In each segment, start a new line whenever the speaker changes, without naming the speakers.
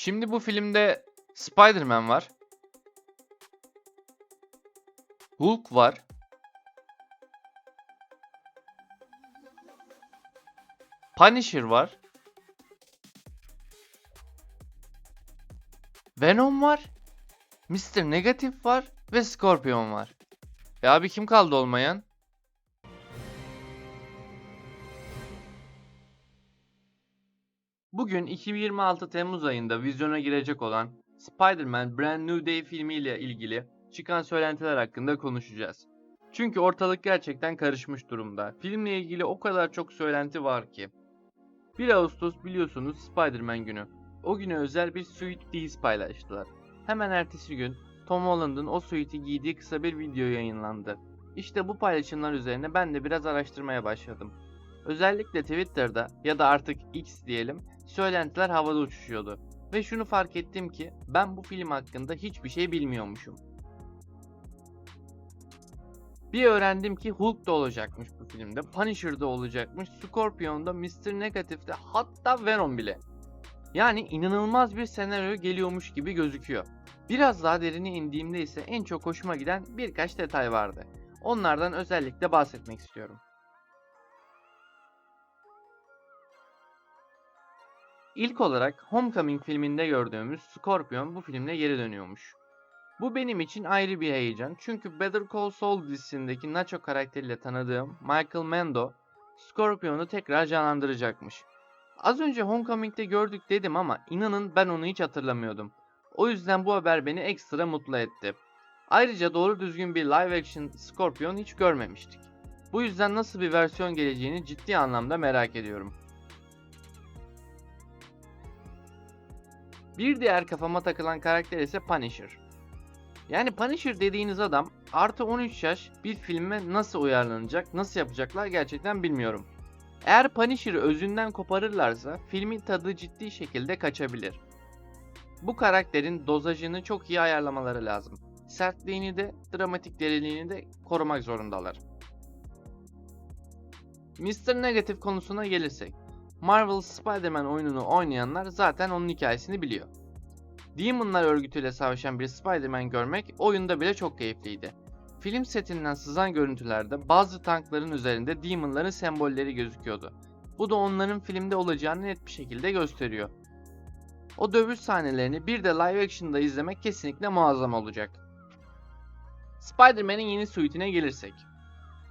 Şimdi bu filmde Spider-Man var. Hulk var. Punisher var. Venom var. Mr. Negative var ve Scorpion var. E abi kim kaldı olmayan? Bugün 2026 Temmuz ayında vizyona girecek olan Spider-Man Brand New Day filmiyle ilgili çıkan söylentiler hakkında konuşacağız. Çünkü ortalık gerçekten karışmış durumda. Filmle ilgili o kadar çok söylenti var ki. 1 Ağustos biliyorsunuz Spider-Man günü. O güne özel bir suit tease paylaştılar. Hemen ertesi gün Tom Holland'ın o suiti giydiği kısa bir video yayınlandı. İşte bu paylaşımlar üzerine ben de biraz araştırmaya başladım. Özellikle Twitter'da ya da artık X diyelim söylentiler havada uçuşuyordu. Ve şunu fark ettim ki ben bu film hakkında hiçbir şey bilmiyormuşum. Bir öğrendim ki Hulk da olacakmış bu filmde, Punisher da olacakmış, Scorpion da, Mr. Negative'de hatta Venom bile. Yani inanılmaz bir senaryo geliyormuş gibi gözüküyor. Biraz daha derine indiğimde ise en çok hoşuma giden birkaç detay vardı. Onlardan özellikle bahsetmek istiyorum. İlk olarak Homecoming filminde gördüğümüz Scorpion bu filmle geri dönüyormuş. Bu benim için ayrı bir heyecan çünkü Better Call Saul dizisindeki Nacho karakteriyle tanıdığım Michael Mando Scorpion'u tekrar canlandıracakmış. Az önce Homecoming'de gördük dedim ama inanın ben onu hiç hatırlamıyordum. O yüzden bu haber beni ekstra mutlu etti. Ayrıca doğru düzgün bir live action Scorpion hiç görmemiştik. Bu yüzden nasıl bir versiyon geleceğini ciddi anlamda merak ediyorum. Bir diğer kafama takılan karakter ise Punisher. Yani Punisher dediğiniz adam artı 13 yaş bir filme nasıl uyarlanacak, nasıl yapacaklar gerçekten bilmiyorum. Eğer Punisher'ı özünden koparırlarsa filmin tadı ciddi şekilde kaçabilir. Bu karakterin dozajını çok iyi ayarlamaları lazım. Sertliğini de, dramatik derinliğini de korumak zorundalar. Mr. Negative konusuna gelirsek. Marvel Spider-Man oyununu oynayanlar zaten onun hikayesini biliyor. Demonlar örgütüyle savaşan bir Spider-Man görmek oyunda bile çok keyifliydi. Film setinden sızan görüntülerde bazı tankların üzerinde Demon'ların sembolleri gözüküyordu. Bu da onların filmde olacağını net bir şekilde gösteriyor. O dövüş sahnelerini bir de live action'da izlemek kesinlikle muazzam olacak. Spider-Man'in yeni suite'ine gelirsek.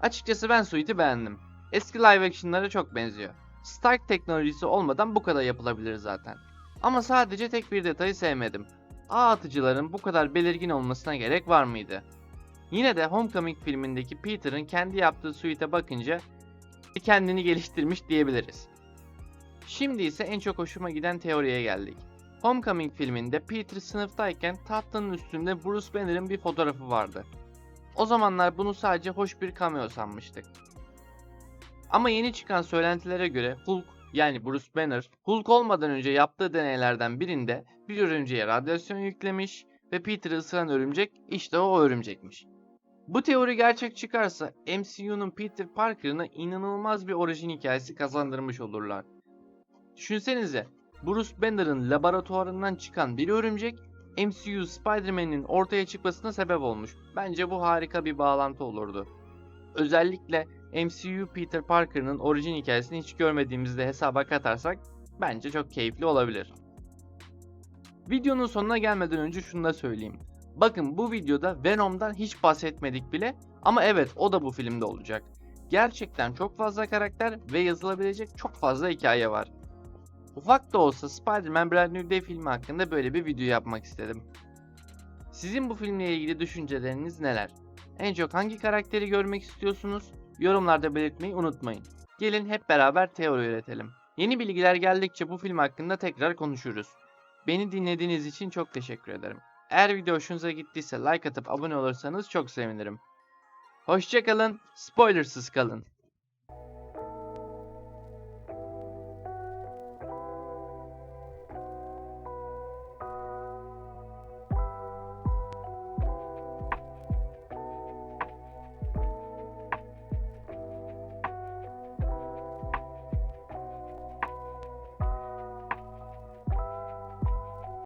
Açıkçası ben suite'i beğendim. Eski live action'lara çok benziyor. Stark teknolojisi olmadan bu kadar yapılabilir zaten. Ama sadece tek bir detayı sevmedim. Ağ atıcıların bu kadar belirgin olmasına gerek var mıydı? Yine de Homecoming filmindeki Peter'ın kendi yaptığı suite'e bakınca kendini geliştirmiş diyebiliriz. Şimdi ise en çok hoşuma giden teoriye geldik. Homecoming filminde Peter sınıftayken tahtanın üstünde Bruce Banner'ın bir fotoğrafı vardı. O zamanlar bunu sadece hoş bir cameo sanmıştık. Ama yeni çıkan söylentilere göre Hulk yani Bruce Banner Hulk olmadan önce yaptığı deneylerden birinde bir örümceğe radyasyon yüklemiş ve Peter'ı ısıran örümcek işte o örümcekmiş. Bu teori gerçek çıkarsa MCU'nun Peter Parker'ına inanılmaz bir orijin hikayesi kazandırmış olurlar. Düşünsenize Bruce Banner'ın laboratuvarından çıkan bir örümcek MCU Spider-Man'in ortaya çıkmasına sebep olmuş. Bence bu harika bir bağlantı olurdu. Özellikle MCU Peter Parker'ın orijin hikayesini hiç görmediğimizde hesaba katarsak bence çok keyifli olabilir. Videonun sonuna gelmeden önce şunu da söyleyeyim. Bakın bu videoda Venom'dan hiç bahsetmedik bile ama evet o da bu filmde olacak. Gerçekten çok fazla karakter ve yazılabilecek çok fazla hikaye var. Ufak da olsa Spider-Man Brand New Day filmi hakkında böyle bir video yapmak istedim. Sizin bu filmle ilgili düşünceleriniz neler? En çok hangi karakteri görmek istiyorsunuz? Yorumlarda belirtmeyi unutmayın. Gelin hep beraber teori üretelim. Yeni bilgiler geldikçe bu film hakkında tekrar konuşuruz. Beni dinlediğiniz için çok teşekkür ederim. Eğer video hoşunuza gittiyse like atıp abone olursanız çok sevinirim. Hoşçakalın, spoilersız kalın.